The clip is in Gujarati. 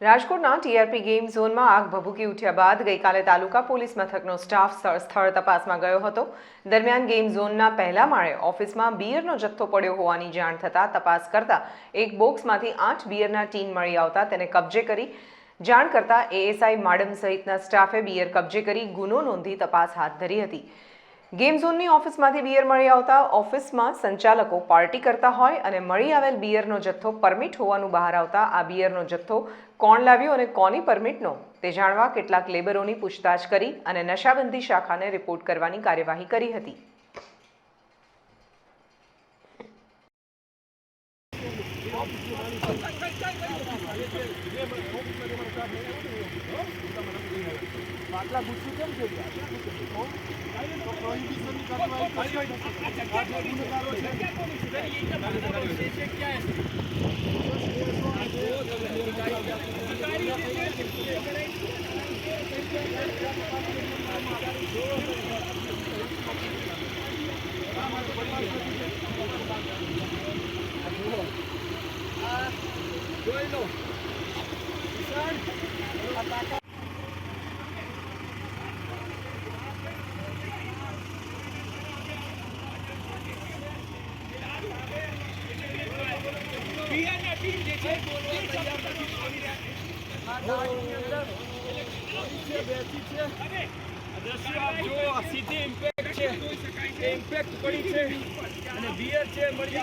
રાજકોટના ટીઆરપી ગેમ ઝોનમાં આગ ભભૂકી ઉઠ્યા બાદ ગઈકાલે તાલુકા પોલીસ મથકનો સ્ટાફ સ્થળ તપાસમાં ગયો હતો. દરમિયાન ગેમ ઝોનના પહેલા માળે ઓફિસમાં બિયરનો જથ્થો પડ્યો હોવાની જાણ થતાં તપાસ કરતા એક બોક્સમાંથી આઠ બિયરના ટીન મળી આવતા તેને કબજે કરી જાણ કરતા એએસઆઈ માડમ સહિતના સ્ટાફે બિયર કબજે કરી ગુનો નોંધી તપાસ હાથ ધરી હતી. ગેમ ઝોનની ઓફિસમાંથી બિયર મળી આવતા ઓફિસમાં સંચાલકો પાર્ટી કરતા હોય અને મળી આવેલ બિયરનો જથ્થો પરમિટ હોવાનું બહાર આવતા આ બિયરનો જથ્થો કોણ લાવ્યો અને કોની પરમિટનો તે જાણવા કેટલાક લેબરોની પૂછતાછ કરી અને નશાબંધી શાખાને રિપોર્ટ કરવાની કાર્યવાહી કરી હતી. આટલા ગુસ્સું કેમ છે તો પ્રોહિબિશનની કાર્યવાહી ઇમ્પેક્ટ પડી છે અને બિયર છે મળી